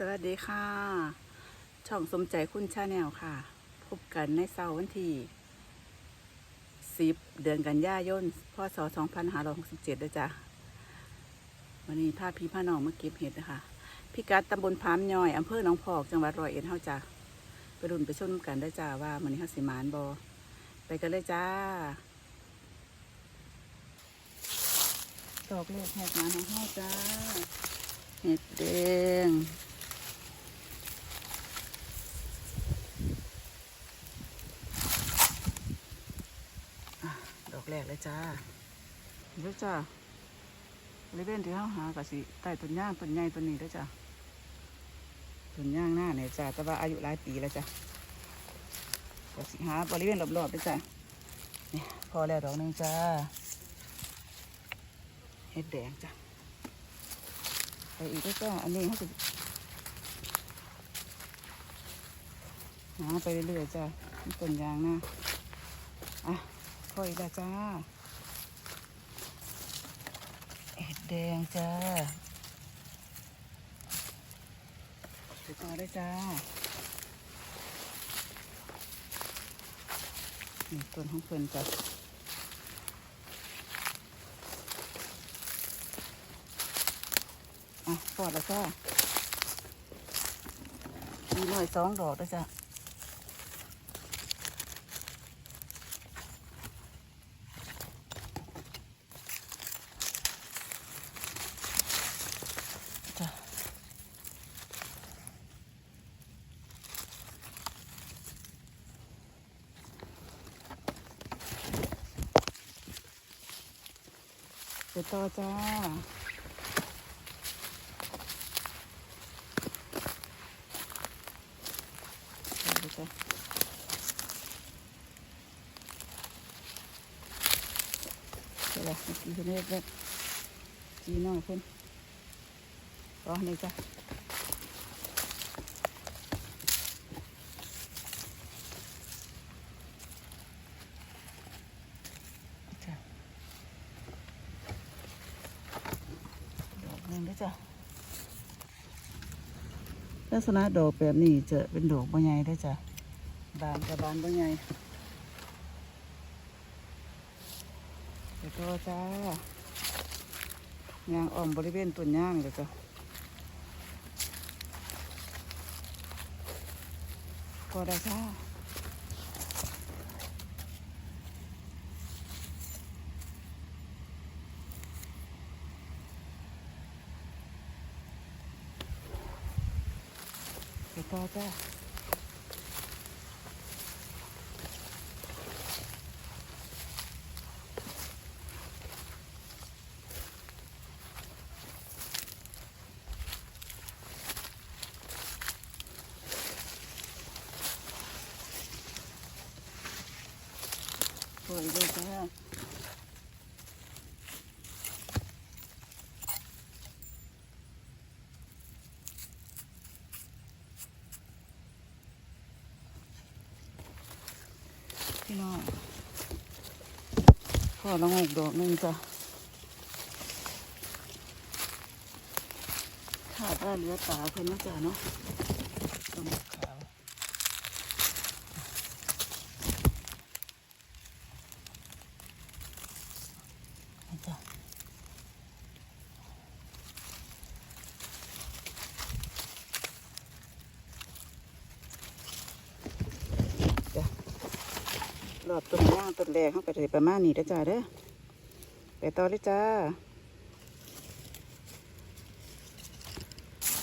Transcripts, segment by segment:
สวัสดีค่ะ ช่องสมใจคุณชาแนลค่ะ พบกันในเสาร์วันที่ 10 เดือนกันยายนพศ2567ด้วยจ้ะวันนี้พาพี่พาน้องมาเก็บเห็ดนะคะพิกัดตำบลพามย่อยอำเภอหนองพอกจังหวัดร้อยเอ็ดเฮาจ้ะไปรุ่นไปชมกันได้จ้าว่ามันนี้เฮาสิมานบอไปกันเลยจ้าดอกเล็กแหกหมานของเฮาจ้าเห็ดแดง อะดอก แรกเลยจ้าเดี๋ยวจ้าบริเวณที่เขาหากะสิใต้ต้นย่างต้นใหญ่ต้นนี้เด้อจ้าต้นย่างหน้าเนี่ยจ้าแต่ว่าอายุหลายปีแล้วจ้ากะสิหาบริเวณรอบๆเด้อจ้านี่พอแล้วดอกหนึงจ้าเห็ดแดงจ้าไปอีกเด้อจ้าอันนี้เขาจะหาไปเรื่อยๆจ้าต้นยางหน้าอะ พออีกแล้วจ้าเห็ดแดงจ้าไปต่อได้จ้านี่ต้นของเพิ่นจ้ะอะปอดแล้วจ้ามีหน่อยสองดอกด้วยจ้ะ ไปต่อจ้าจ้ะเดี๋ยวละเมื่อกี้เพิ่นเฮ็ดแบบจีน้อยเพิ่นก็นี่จ้จ้ะ หนึ่งด้วยจ้ะลักษณะดอกแบบนี้จะเป็นดอกใบใหญ่ด้วยจ้ะบานกับบานใบใหญ่เดี๋ยวตัวจ้ายางอ้อมบริเวณต้นยางเลยจ้ะพอได้จ้า สวยเลยจ้ น้องพอละงกดอกนึงจ้ะขาดว่าเหลือตาเพิ่นนะจ้ะเนาะต้นขาว นี่จ้ะจ้ะรอบต้นย่างต้นแร กเขาก็จะได้ประมาณนี้เด้จ้าเด้อไปต่อเลยจ้า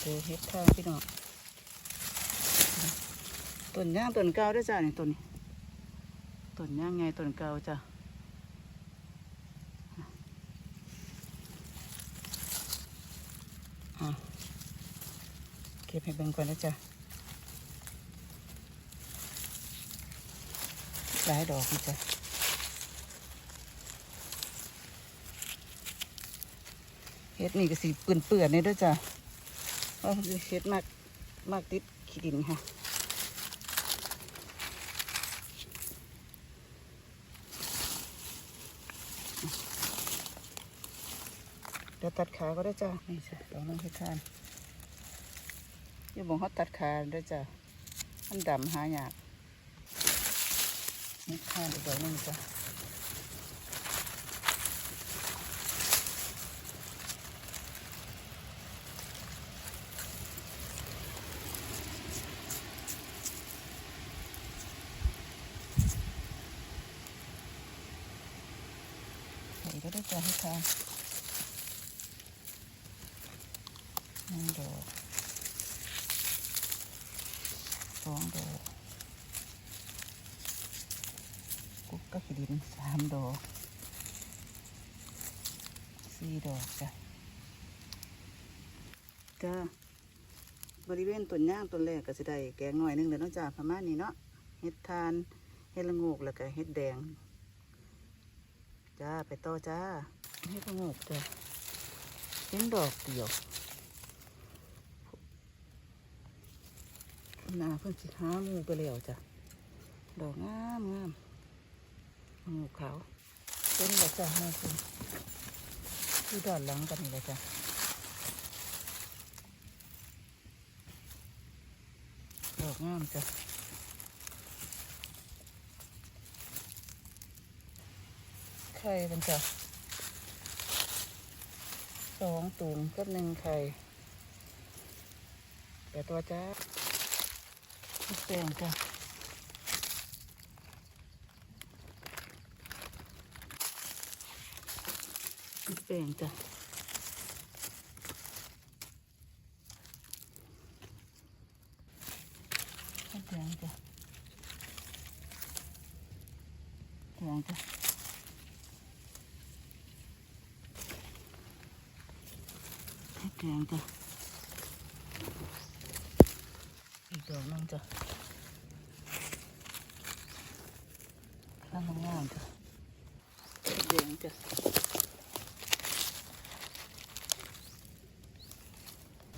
เจอเห็ดข้างพี่น้องต้นย่างต้นเก่าด้จ้านี่ต้นนี้ต้นย่างไงต้นเก่าจ้ะอะเก็บให้เบิ่งก่อนนะจ๊ะหลายดอกนี่จ้ะ เฮ็ดนี่ก็สีเปื่อนเปื่อนๆนี่ด้วยจ้ะเพราะเฮ็ดมากมากติดขี้ดินค่ะเดี๋ยวตัดขาก็ได้จ้ะนี่จ้ะลองลองให้ทานอยู่บงเขาตัดขาได้จ้ะมันดำหายากนี่ขาดอกดอกหนึงจ้ะใส่ก็ได้จ้ะให้ทานหนึ่งดอกสองดอก กุ๊กก็ขีดินสามดอกสี่ดอกจ้ะจ้าบริเวณต้นย่างต้นแรกก็จะได้แกงหน่อยหนึงเดี๋ยวน้องจ่าประมาณนี้เนาะเห็ดทานเห็ดละโงกแล้วก็เห็ดแดง จ้าไปต่อจ้าเห็ดละโงกจ้ะเห็นดอกเดียวหนาเพิ่นสิหาหมูไปแล้วจ้ะดอกงามงาม หมูขาวเป็นแบบจ้ะแม่คุณที่ด้าหลังกันนี่แหละจ้ะดอกงามจ้ะไข่เป็นจ้ะสองตุ่มกับหนึ่งไข่แต่ตัวจ้าแปลงจ้ะ แปลงจ้ะแปลงจ้ะแปลงจ้ะ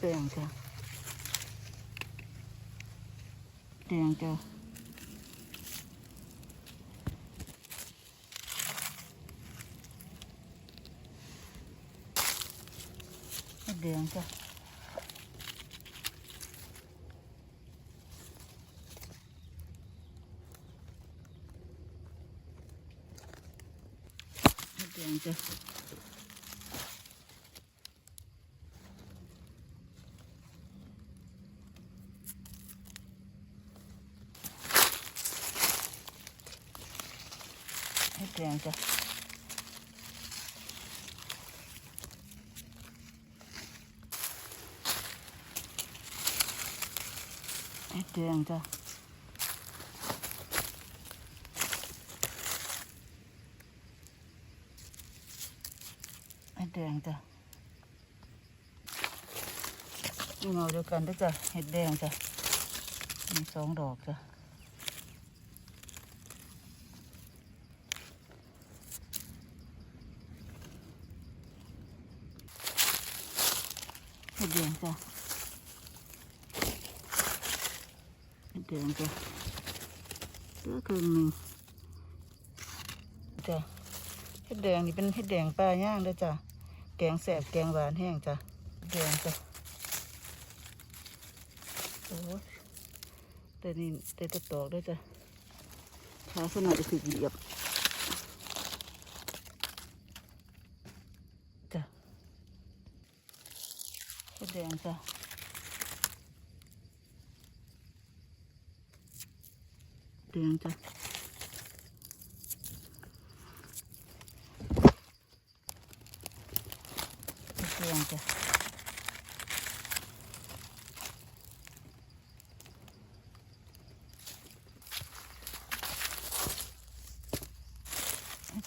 แปลงจ้ะอีกดอกหนึงจ้ะข้างล่างจ้ะแดงจ้ะแดงจ้ะแดงจ้ะ งจ้ะแดงจ้ะให้แดงจ้ะให้แดงจ้ะเห็ดแดงจ้ะนี่เงาเดียวกันด้วยจ้ะเห็ดแดงจ้ะมีสองดอกจ้ะเห็ดแดงจ้ะเห็ดแดงจ้ะเหลือครึ่งหนึ่งจ้ะ เห็ ดแดงนี่เป็นเห็ดแดงปลาย่างด้อจ้ะ แกงแสบแกงหวานแห้งจ้ะแดงจ้ะโอ้แต่นี่แต่ตะตอกด้วยจ้ะขาสนาจะถึกเหยียบจ้ะเห็ดแดงจ้ะแดงจ้ะ เตียงจ้ะ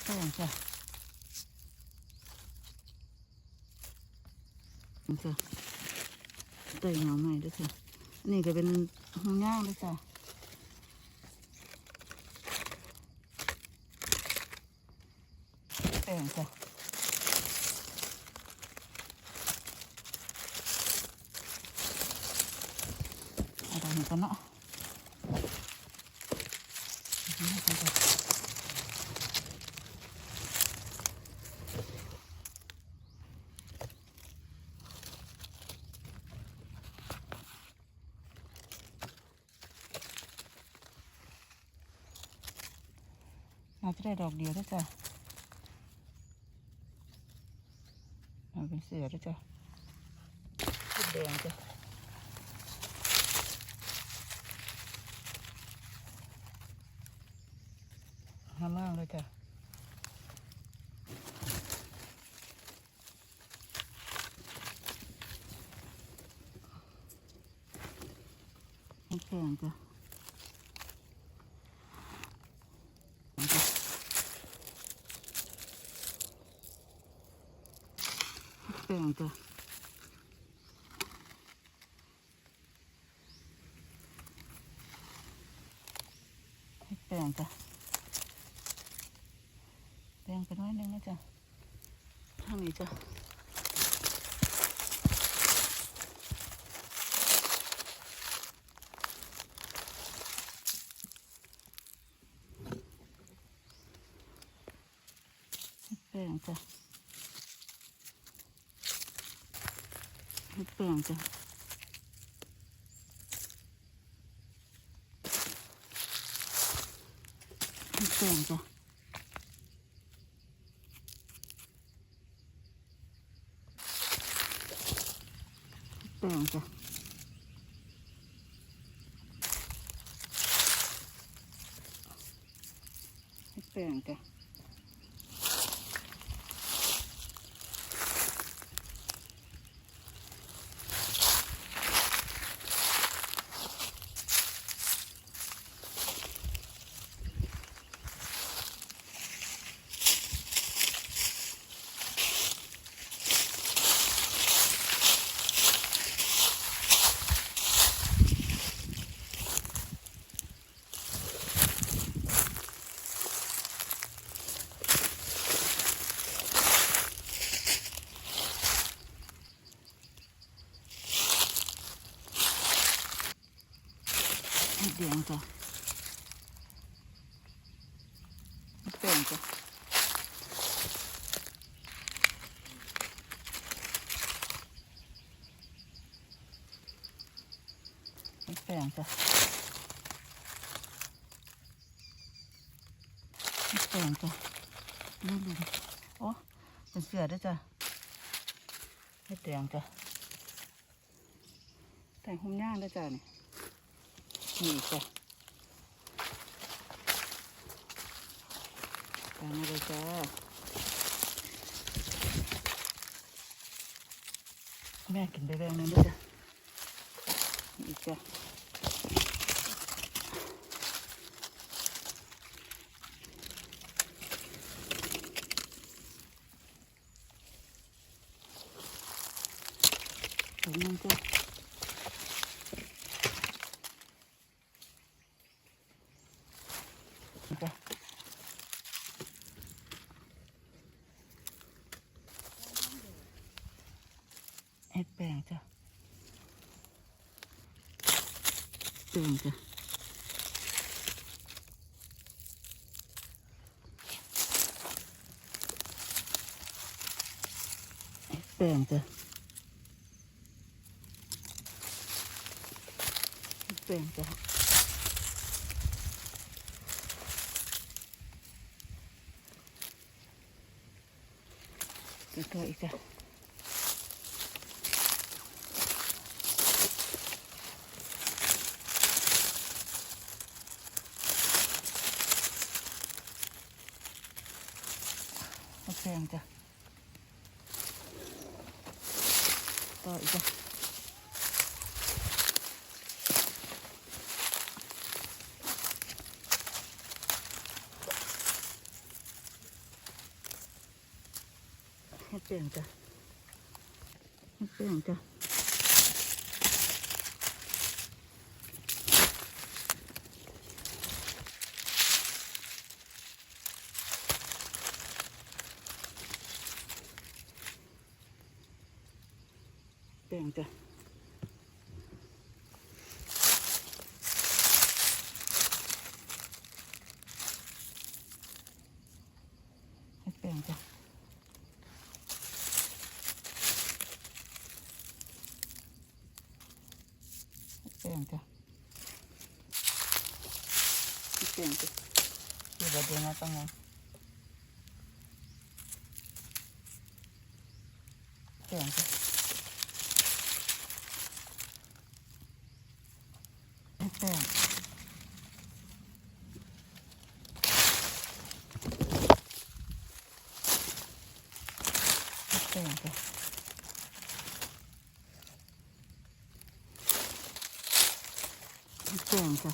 เตียง จ้ะนี่จ้ะเตยเหงาใหม่ด้วยจ้ะนี่ก็เป็นห้องย่างด้วยจ้ะแตียงจ้ะ อะไรนี่กันเนาะ อาจจะ ได้ดอกเดียวด้วยจ้ะเอาเป็นเสือด้วยจ้ะสีแดงจ้ะห้ามากเลยจ้ะไม่แข็งจ้ะ แป้งจ้ะแป้งจ้ะแป้งไปน้อยนึงนะจ๊ะทางนี้จ้ะแป้งจ้ะ ให้แป้งจ้ะให้แป้งจ้ะให้แป้งจ้ะให้แป้งจ้ะ จ้ะแป้งจ้ะแป้งจ้ะแป้งจ้ะลืมลืมโอ้เป็นเสือด้วยจ้ะให้แดงจ้ะแต่งหุ่มย่างด้วยจ้ะนี่ นี่จ้ะตามมาเลยจ้าแม่กินไปแบงนั้นด้วยจ้ะนี่จ้ะตรงนั้นจ้ะจ้ะเอ็ดแป้งจ้ะ แป้งจ้ะเอ็ดแป้งจ้ะเอ็ดแป้งจ้ะแล้วก็อีกจ้ะโอเคจ้ะ ต่ออีกจ้ะให้เปลี่ยนจ้ะเตียงจ้ะเตียนจ้ะเตียนจ้ะแป้งจ้ะแป้งจ้ะที่ประเด็นนะต้องไงแป้งจ้ะ ให้แป้งให้แป้งจ้ะให้แป้งจ้ะ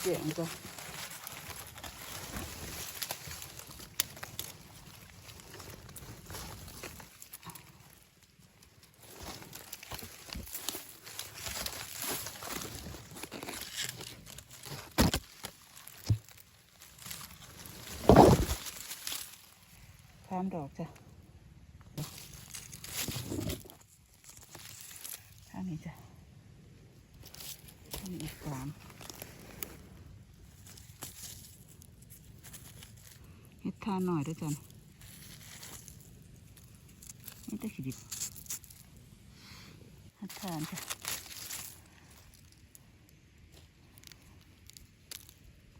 เสียงจ้ะสาม ดอกจ้ะท่านี้จ้ะท่านี้อีกสามเฮ็ดทานหน่อยด้วยจ้ะนี่ตะขีดิบเฮ็ดทานจ้ะ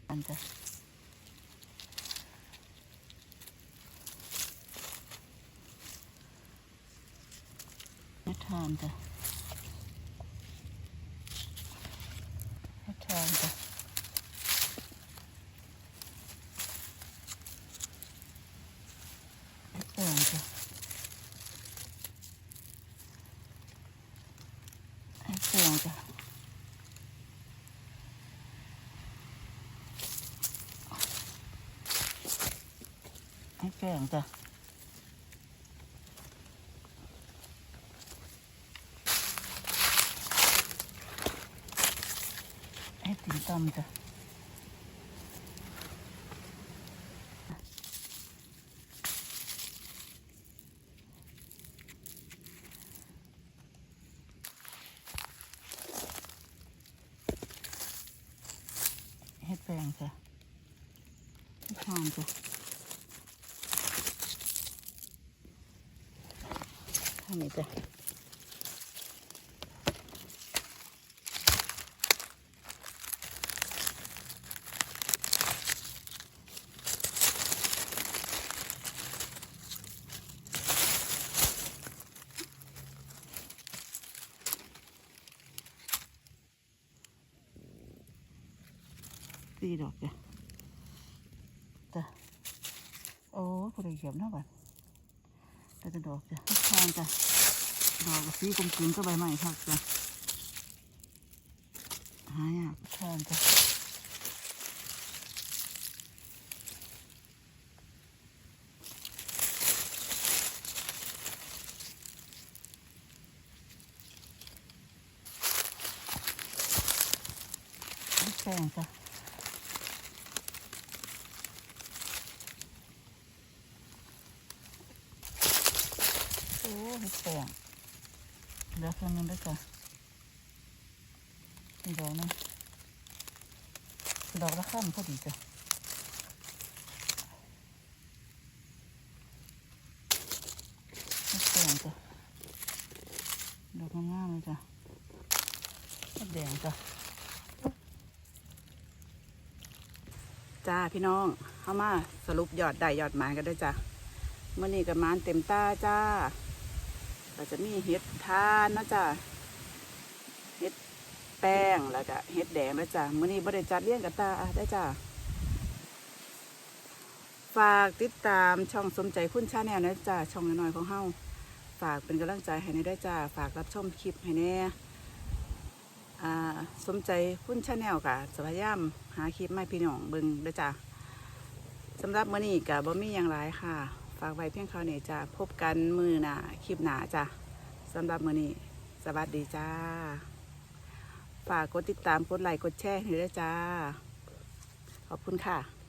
อันจ้ะเฮ็ดทานจ้ะ เฮ็ดทานจ้ะแป้งจ้ะให้แป้งจ้ะให้แป้งจ้ะห้ติ่มตำจ้ะเฮ็ดแปลงจ้ะเฮ็ดทานจ้ะทำนี้จ้ะ สี่ดอกจ้ะจ้ะโอ้พอดีเขียบนะบัดแต่จะดอกจ้ะเฮ็ดทานจ้ะดอกสีกลมกลืนก็ใบไม้พักจ้ะหายากทานจ้ะเฮ็ดแป้งจ้ะ โอ้ เห็ดแปลงเหลือแค่นี้แล้วจ้ะอีดอกหนึงดอกละข้ามพอดีจ้ะเห็ดแปลงจ้ะดอกงามเลยจ้ะเห็ดแดงจ้ะจ้าพี่น้องเข้ามาสรุปยอดได้ยอดหมายกันด้วยจ้ะเมื่อนี้กับมานเต็มตาจ้า เราจะมีเห็ดทานนะจ้าเห็ดแป้งแล้วก็เห็ดแดงนะจ้ามื่อนี้บริจัดเลี้ยงกับตาได้จ้าฝากติดตามช่องสมใจคุณชาแนลนะจ้าช่องน้อยๆของเฮาฝากเป็นกำลังใจให้ในได้จ้าฝากรับชมคลิปให้แน่อ่าสมใจคุณชาแนลกะจะพยายามหาคลิปไม่พี่น้องเบิ่งด้จ้าสำหรับมื้อนี้กะบ่มีอย่างไรค่ะ ฝากไว้เพียงเขาเนี้จ้ะพบกันมือหนาคลิปหนาจ้ะสำหรับมือนี้ สวัสดีจ้า ฝากกดติดตามกดไลค์กดแชร์ให้ด้วยจ้า ขอบคุณค่ะ